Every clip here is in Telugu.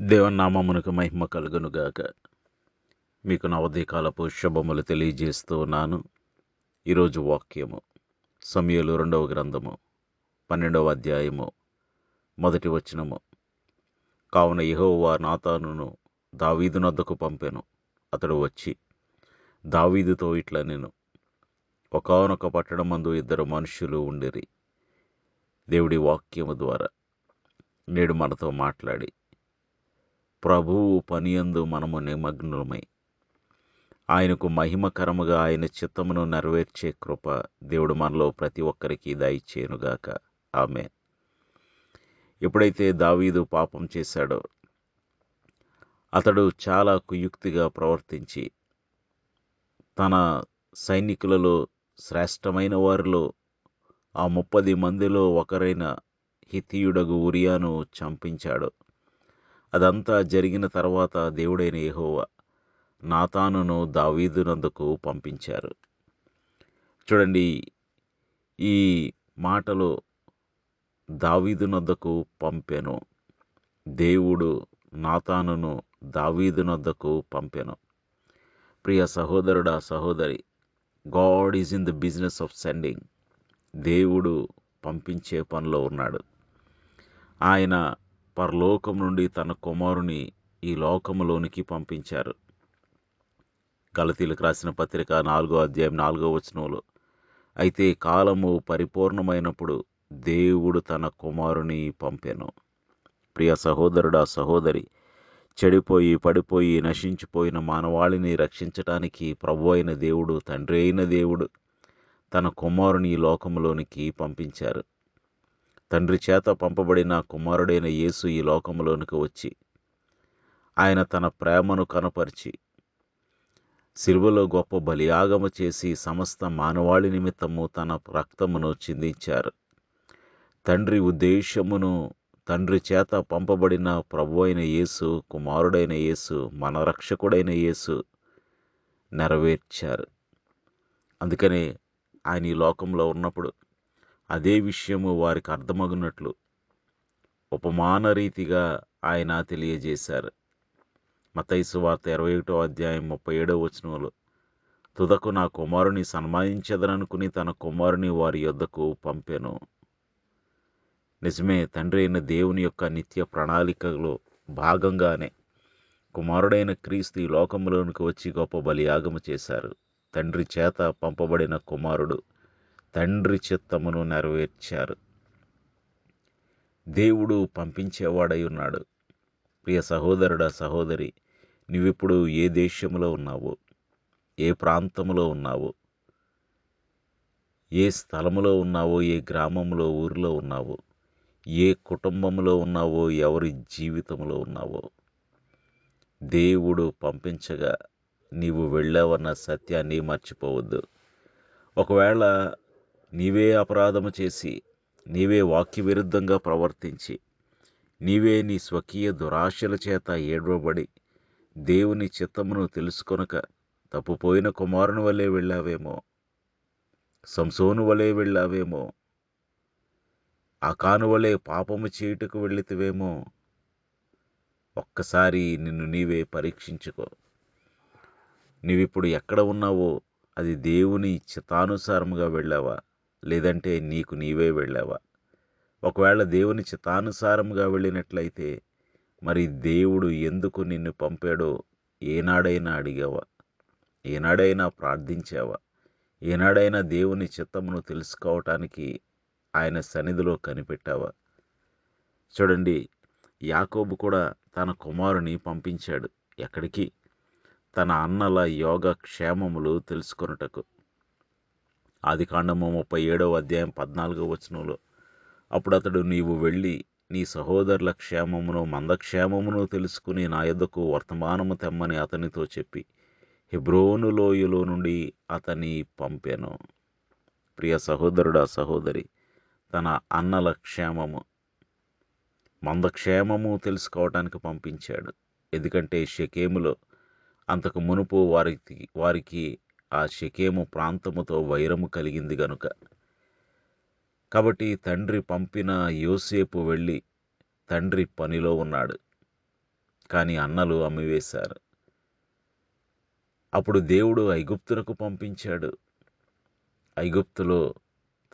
దేవనామమునకు మహిమ కలుగునుగాక. మీకు నా శుభములు తెలియజేస్తూ ఉన్నాను. ఈరోజు వాక్యము సమయలు రెండవ గ్రంథము పన్నెండవ అధ్యాయము మొదటి వచనము. కావున యెహోవా నాతానును దావీదు నద్దకు పంపాను. అతడు వచ్చి దావీదుతో ఇట్లా నేను ఒకనొక పట్టణమందు ఇద్దరు మనుషులు ఉండిరి. దేవుడి వాక్యము ద్వారా నేడు మనతో మాట్లాడి ప్రభువు పనియందు మనము నిమగ్నులమై. ఆయనకు మహిమకరముగా ఆయన చిత్తమును నెరవేర్చే కృప దేవుడు మనలో ప్రతి ఒక్కరికి దయచేయునుగాక. ఆమె ఎప్పుడైతే దావీదు పాపం చేశాడో అతడు చాలా కుయుక్తిగా ప్రవర్తించి తన సైనికులలో శ్రేష్టమైన వారిలో ఆ ముప్పది మందిలో ఒకరైన హితీయుడగు ఉరియాను చంపించాడు. అదంతా జరిగిన తర్వాత దేవుడైన యెహోవా నాతానును దావీదునందుకు పంపించారు. చూడండి ఈ మాటలు దావీదునొద్దకు పంపెను. దేవుడు నాతానును దావీదునొద్దకు పంపెను. ప్రియ సహోదరుడా సహోదరి God is in the business of sending. దేవుడు పంపించే పనిలో ఉన్నాడు. ఆయన పరలోకం నుండి తన కుమారుని ఈ లోకములోనికి పంపించారు. గలతీలకు రాసిన పత్రిక నాలుగో అధ్యాయం నాలుగో వచనంలో అయితే కాలము పరిపూర్ణమైనప్పుడు దేవుడు తన కుమారుని పంపెను. ప్రియ సహోదరుడా సహోదరి చెడిపోయి పడిపోయి నశించిపోయిన మానవాళిని రక్షించటానికి ప్రభు అయిన దేవుడు తండ్రి అయిన దేవుడు తన కుమారుని ఈ లోకములోనికి పంపించారు. తండ్రి చేత పంపబడిన కుమారుడైన యేసు ఈ లోకములోనికి వచ్చి ఆయన తన ప్రేమను కనపరిచి సిలువలో గొప్ప బలియాగము చేసి సమస్త మానవాళి నిమిత్తము తన రక్తమును చిందించారు. తండ్రి ఉద్దేశమును తండ్రి చేత పంపబడిన ప్రభు అయిన యేసు కుమారుడైన యేసు మన రక్షకుడైన యేసు నెరవేర్చారు. అందుకనే ఆయన ఈ లోకంలో ఉన్నప్పుడు అదే విషయము వారికి అర్థమగునట్లు ఉపమాన రీతిగా ఆయన తెలియజేశారు. మతైసు వార్త ఇరవై ఒకటో అధ్యాయం ముప్పై ఏడో వచనంలో తుదకు నా కుమారుని సన్మానించదననుకుని తన కుమారుని వారి యొద్దకు పంపెను. నిజమే తండ్రి అయిన దేవుని యొక్క నిత్య ప్రణాళికలో భాగంగానే కుమారుడైన క్రీస్తు ఈ లోకంలోనికి వచ్చి గొప్ప బలియాగము చేశారు. తండ్రి చేత పంపబడిన కుమారుడు తండ్రి చిత్తమును నెరవేర్చారు. దేవుడు పంపించేవాడై ఉన్నాడు. ప్రియ సహోదరుడా సహోదరి నువ్విప్పుడు ఏ దేశంలో ఉన్నావో? ఏ ప్రాంతంలో ఉన్నావో? ఏ స్థలములో ఉన్నావో? ఏ గ్రామంలో ఊరిలో ఉన్నావో? ఏ కుటుంబంలో ఉన్నావో? ఎవరి జీవితంలో ఉన్నావో? దేవుడు పంపించగా నీవు వెళ్ళావన్న సత్యాన్ని మర్చిపోవద్దు. ఒకవేళ నీవే అపరాధము చేసి నీవే వాక్య విరుద్ధంగా ప్రవర్తించి నీవే నీ స్వకీయ దురాశల చేత ఏడవబడి దేవుని చిత్తమును తెలుసుకొనక తప్పుపోయిన కుమారుని వలె వెళ్ళావేమో సంసోను వలె వెళ్ళావేమో అకాను వలె పాపము చేయుటకు వెళ్ళితివేమో ఒక్కసారి నిన్ను నీవే పరీక్షించుకో. నీవిప్పుడు ఎక్కడ ఉన్నావో అది దేవుని చిత్తానుసారముగా వెళ్ళావా? లేదంటే నీకు నీవే వెళ్ళావా? ఒకవేళ దేవుని చిత్తానుసారముగా వెళ్ళినట్లయితే మరి దేవుడు ఎందుకు నిన్ను పంపాడో ఏనాడైనా అడిగావా? ఏనాడైనా ప్రార్థించావా? ఏనాడైనా దేవుని చిత్తమును తెలుసుకోవటానికి ఆయన సన్నిధిలో కనిపెట్టావా? చూడండి యాకోబు కూడా తన కుమారుని పంపించాడు ఎక్కడికి? తన అన్నల యోగ క్షేమములు తెలుసుకొనుటకు. ఆది కాండము ముప్పై ఏడవ అధ్యాయం పద్నాలుగో వచనంలో. అప్పుడు అతడు నీవు వెళ్ళి నీ సహోదరుల క్షేమమును మందక్షేమమును తెలుసుకుని నా యొద్దకు వర్తమానము తెమ్మని అతనితో చెప్పి హిబ్రోను లోయలో నుండి అతని పంపెను. ప్రియ సహోదరుడా సహోదరి తన అన్నల క్షేమము మందక్షేమము తెలుసుకోవటానికి పంపించాడు. ఎందుకంటే షకేములో అంతకు మునుపు వారికి వారికి ఆ షకేము ప్రాంతముతో వైరము కలిగింది గనుక. కాబట్టి తండ్రి పంపిన యోసేపు వెళ్ళి తండ్రి పనిలో ఉన్నాడు. కానీ అన్నలు అమ్మివేశారు. అప్పుడు దేవుడు ఐగుప్తునకు పంపించాడు. ఐగుప్తులో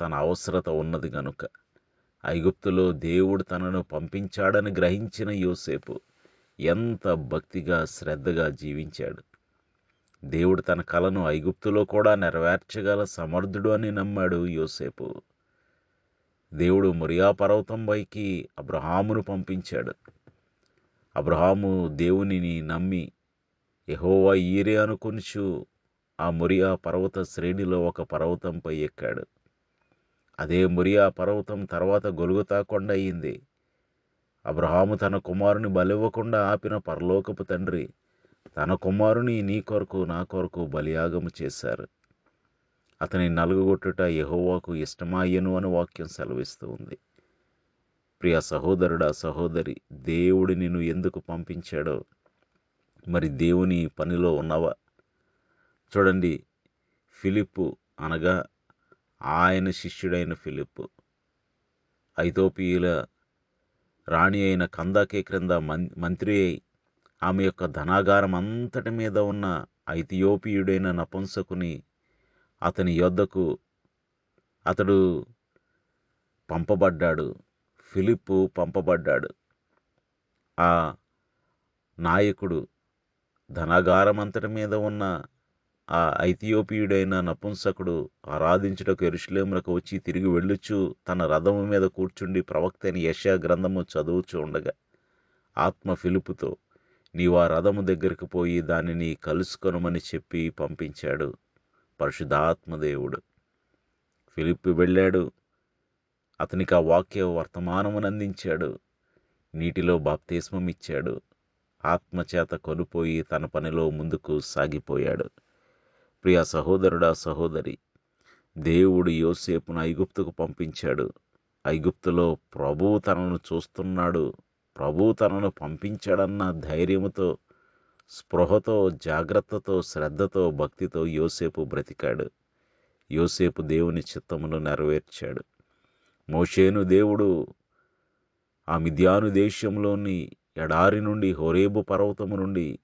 తన అవసరత ఉన్నది గనుక. ఐగుప్తులో దేవుడు తనను పంపించాడని గ్రహించిన యోసేపు ఎంత భక్తిగా శ్రద్ధగా జీవించాడు. దేవుడు తన కలను ఐగుప్తులో కూడా నెరవేర్చగల సమర్థుడు అని నమ్మాడు యోసేపు. దేవుడు మురియా పర్వతం పైకి అబ్రహామును పంపించాడు. అబ్రహాము దేవునిని నమ్మి యహోవా ఈరే అనుకొనిచు ఆ మురియా పర్వత శ్రేణిలో ఒక పర్వతంపై ఎక్కాడు. అదే మురియా పర్వతం తర్వాత గొలుగుతా కొండ అయింది. అబ్రహాము తన కుమారుని బలివ్వకుండా ఆపిన పరలోకపు తండ్రి తన కుమారుని నీ కొరకు నా కొరకు బలియాగము చేశారు. అతని నలుగుగొట్టుట యహోవాకు ఇష్టమాయ్యను అని వాక్యం సెలవిస్తూ ఉంది. ప్రియ సహోదరుడా సహోదరి దేవుడు నిన్ను ఎందుకు పంపించాడో? మరి దేవుని పనిలో ఉన్నవా? చూడండి ఫిలిప్పు అనగా ఆయన శిష్యుడైన ఫిలిప్పు. ఐతోపియుల రాణి అయిన కందాకే క్రింద మం- మంత్రి అయి ఆమె యొక్క ధనాగారం అంతటి మీద ఉన్న ఐతియోపియుడైన నపుంసకుని అతని యొద్దకు అతడు పంపబడ్డాడు. ఫిలిప్పు పంపబడ్డాడు. ఆ నాయకుడు ధనాగారం అంతటి మీద ఉన్న ఆ ఐథియోపియుడైన నపుంసకుడు ఆరాధించుటకు ఎరుషులేములకు వచ్చి తిరిగి వెళ్ళుచు తన రథము మీద కూర్చుండి ప్రవక్త అయిన యశా గ్రంథము చదువుచూ ఉండగా ఆత్మ ఫిలుపుతో నీవు ఆ రథము దగ్గరికి పోయి దానిని కలుసుకొనమని చెప్పి పంపించాడు పరిశుద్ధాత్మదేవుడు ఫిలిప్పి వెళ్ళాడు. అతనికి ఆ వాక్య వర్తమానమును అందించాడు. నీటిలో బాప్తిస్మం ఇచ్చాడు. ఆత్మచేత కొనుపోయి తన పనిలో ముందుకు సాగిపోయాడు. ప్రియ సహోదరుడా సహోదరి దేవుడు యోసేపును ఐగుప్తుకు పంపించాడు. ఐగుప్తులో ప్రభువు తనను చూస్తున్నాడు. ప్రభువు తనను పంపించాడన్న ధైర్యముతో స్పృహతో జాగ్రత్తతో శ్రద్ధతో భక్తితో యోసేపు బ్రతికాడు. యోసేపు దేవుని చిత్తమును నెరవేర్చాడు. మోషేను దేవుడు ఆ మిద్యాను దేశంలోని ఎడారి నుండి హోరేబు పర్వతము నుండి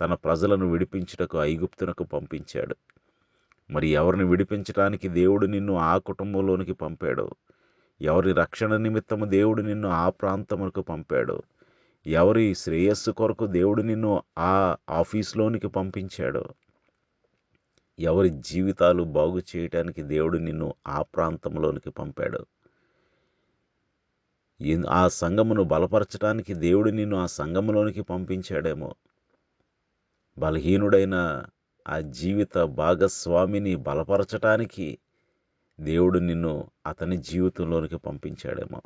తన ప్రజలను విడిపించుటకు ఐగుప్తునకు పంపించాడు. మరి ఎవరిని విడిపించడానికి దేవుడు నిన్ను ఆ కుటుంబంలోనికి పంపాడో? ఎవరి రక్షణ నిమిత్తము దేవుడు నిన్ను ఆ ప్రాంతములకు పంపాడు. ఎవరి శ్రేయస్సు కొరకు దేవుడు నిన్ను ఆ ఆఫీస్లోనికి పంపించాడు. ఎవరి జీవితాలు బాగు చేయటానికి దేవుడు నిన్ను ఆ ప్రాంతంలోనికి పంపాడు. ఆ సంఘమును బలపరచడానికి దేవుడు నిన్ను ఆ సంఘములోనికి పంపించాడేమో. బలహీనుడైన ఆ జీవిత భాగస్వామిని బలపరచటానికి దేవుడు నిన్ను అతని జీవితంలోనికి పంపించాడేమో.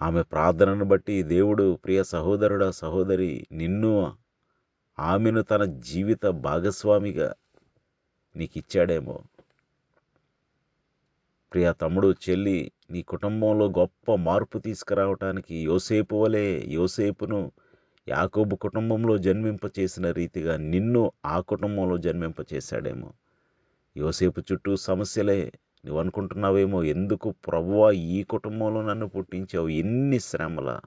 ఆమె ప్రార్థనను బట్టి దేవుడు ప్రియ సహోదరుడ సహోదరి నిన్ను ఆమెను తన జీవిత భాగస్వామిగా నీకు ఇచ్చాడేమో ప్రియ తమ్ముడు చెల్లి నీ కుటుంబంలో గొప్ప మార్పు తీసుకురావటానికి యోసేపు వలె యోసేపును యాకోబు కుటుంబంలో జన్మింపచేసిన రీతిగా నిన్ను ఆ కుటుంబంలో జన్మింపచేశాడేమో. యోసేపు చుట్టూ సమస్యలే. నువ్వు అనుకుంటున్నావేమో ఎందుకు ప్రభువా ఈ కుటుంబంలో నన్ను పుట్టించావు? ఎన్ని శ్రమల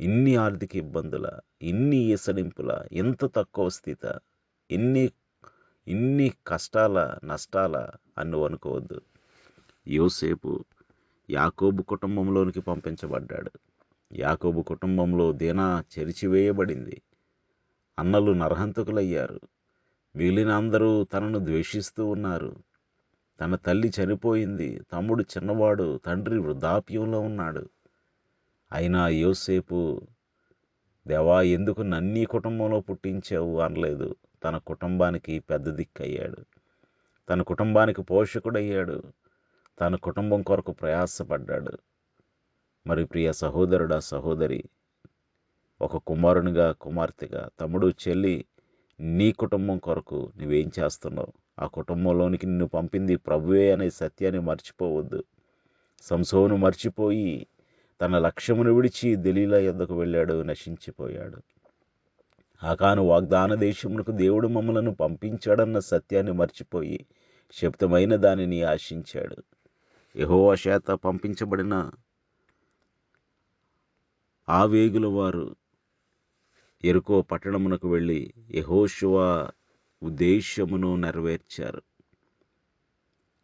ఇన్ని ఆర్థిక ఇబ్బందుల ఇన్ని ఈసడింపుల ఎంత తక్కువ స్థిత ఎన్ని ఇన్ని కష్టాల నష్టాల అని నువ్వు అనుకోవద్దు. యోసేపు యాకోబు కుటుంబంలోనికి పంపించబడ్డాడు. యాకోబు కుటుంబంలో దీనా చెరిచివేయబడింది. అన్నలు నరహంతకులయ్యారు. మిగిలిన అందరూ తనను ద్వేషిస్తూ ఉన్నారు. తన తల్లి చనిపోయింది. తమ్ముడు చిన్నవాడు తండ్రి వృద్ధాప్యంలో ఉన్నాడు. అయినా యోసేపు దేవా ఎందుకు నన్నీ కుటుంబంలో పుట్టించావు? అనలేదు. తన కుటుంబానికి పెద్ద దిక్కయ్యాడు. తన కుటుంబానికి పోషకుడయ్యాడు. తన కుటుంబం కొరకు ప్రయాసపడ్డాడు. మరి ప్రియ సహోదరుడా సహోదరి ఒక కుమారునిగా కుమార్తెగా తమ్ముడు చెల్లి నీ కుటుంబం కొరకు నువ్వేం చేస్తున్నావు? ఆ కుటుంబంలోనికి నిన్ను పంపింది ప్రభువే అనే సత్యాన్ని మర్చిపోవద్దు. సంసోను మర్చిపోయి తన లక్ష్యమును విడిచి దెలీల ఎద్దకు వెళ్ళాడు నశించిపోయాడు. ఆకాను వాగ్దాన దేశమునకు దేవుడు మమ్మలను పంపించాడన్న సత్యాన్ని మర్చిపోయి శబ్దమైన దానిని ఆశించాడు. యహోవా చేత పంపించబడిన ఆ వేగుల వారు ఎరుకో పట్టణమునకు వెళ్ళి యహోశువ ఉద్దేశ్యమును నెరవేర్చారు.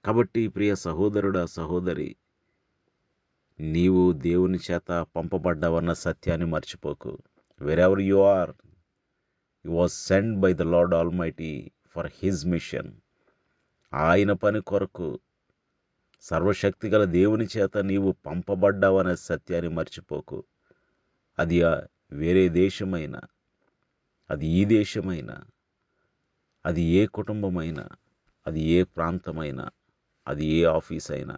కాబట్టి ప్రియ సహోదరుడా సహోదరి నీవు దేవుని చేత పంపబడ్డావన్న సత్యాన్ని మర్చిపోకు. Wherever you are you was send by the Lord almighty for his mission ఆయన పని కొరకు సర్వశక్తి గల దేవుని చేత నీవు పంపబడ్డావనే సత్యాన్ని మర్చిపోకు. అది వేరే దేశమైనా అది ఈ దేశమైనా అది ఏ కుటుంబమైనా అది ఏ ప్రాంతమైనా అది ఏ ఆఫీస్ అయినా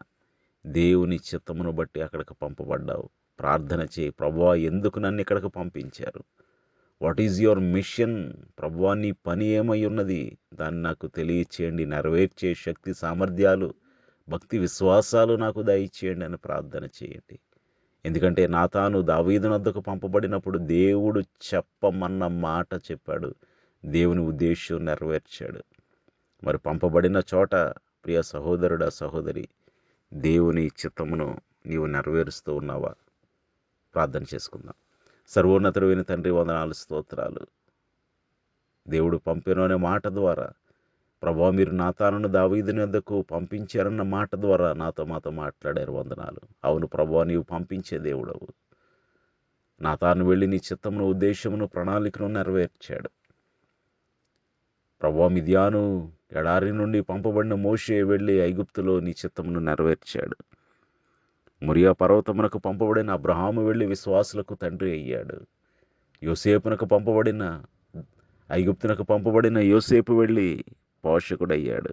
దేవుని చిత్తమును బట్టి అక్కడికి పంపబడ్డావు. ప్రార్థన చేయి. ప్రభువా ఎందుకు నన్ను ఇక్కడికి పంపించారు? వాట్ ఈజ్ యువర్ మిషన్ ప్రభువా నీ పని ఏమై ఉన్నది? దాన్ని నాకు తెలియచేయండి. నెరవేర్చే శక్తి సామర్థ్యాలు భక్తి విశ్వాసాలు నాకు దయచేయండి అని ప్రార్థన చేయండి. ఎందుకంటే నా తాను దావీదునద్దకు పంపబడినప్పుడు దేవుడు చెప్పమన్న మాట చెప్పాడు. దేవుని ఉద్దేశం నెరవేర్చాడు. మరి పంపబడిన చోట ప్రియ సహోదరుడా సహోదరి దేవుని చిత్తమును నీవు నెరవేరుస్తూ ఉన్నావా? ప్రార్థన చేసుకుందాం. సర్వోన్నతుడైన తండ్రి వందనాలు స్తోత్రాలు. దేవుడు పంపిన మాట ద్వారా ప్రభా మీరు నా తానును దావీదుని వద్దకు పంపించారన్న మాట ద్వారా నాతో మాతో మాట్లాడారు వందనాలు. అవును ప్రభా నీవు పంపించే దేవుడవు. నా తాను వెళ్ళి నీ చిత్తమును ఉద్దేశమును ప్రణాళికను నెరవేర్చాడు. ప్రభా మిథ్యాను ఎడారి నుండి పంపబడిన మోషే వెళ్ళి ఐగుప్తులో నీ చిత్తమును నెరవేర్చాడు. మురియా పర్వతమునకు పంపబడిన అబ్రహాము వెళ్ళి విశ్వాసులకు తండ్రి అయ్యాడు. యోసేపునకు పంపబడిన ఐగుప్తునకు పంపబడిన యోసేపు వెళ్ళి పోషకుడయ్యాడు.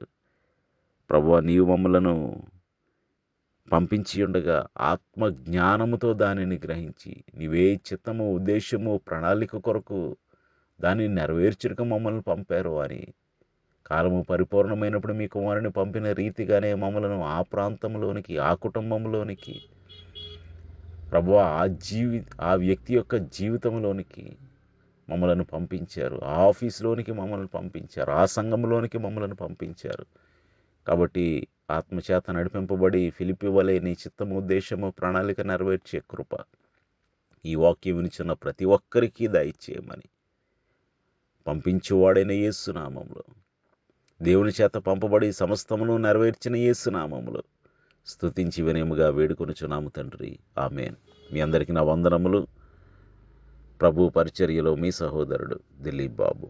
ప్రభు నీవు మమ్మలను పంపించి ఉండగా ఆత్మ జ్ఞానముతో దానిని గ్రహించి నీవే చిత్తము ఉద్దేశము ప్రణాళిక కొరకు దాన్ని నెరవేర్చుటకు మమ్మల్ని పంపారు అని. కాలము పరిపూర్ణమైనప్పుడు మీ కుమారుని పంపిన రీతిగానే మమ్మలను ఆ ప్రాంతంలోనికి ఆ కుటుంబంలోనికి ప్రభు ఆ జీవి ఆ వ్యక్తి యొక్క జీవితంలోనికి మమ్మలను పంపించారు. ఆ ఆఫీస్లోనికి మమ్మల్ని పంపించారు. ఆ సంఘంలోనికి మమ్మలను పంపించారు. కాబట్టి ఆత్మచేత నడిపింపబడి ఫిలిపి వలె నీ చిత్తము ఉద్దేశము ప్రణాళిక నెరవేర్చే కృప. ఈ వాక్యం వినిచున్న ప్రతి ఒక్కరికి దయచేయమని. పంపించువాడైన యేసునామంలో దేవుని చేత పంపబడి సమస్తమును నెరవేర్చిన యేసునామములో స్తుతించి వినయముగా వేడుకొనుచున్నాము తండ్రి. ఆమెన్. మీ అందరికీ నా వందనములు. ప్రభు పరిచర్యలో మీ సహోదరుడు దిలీప్ బాబు.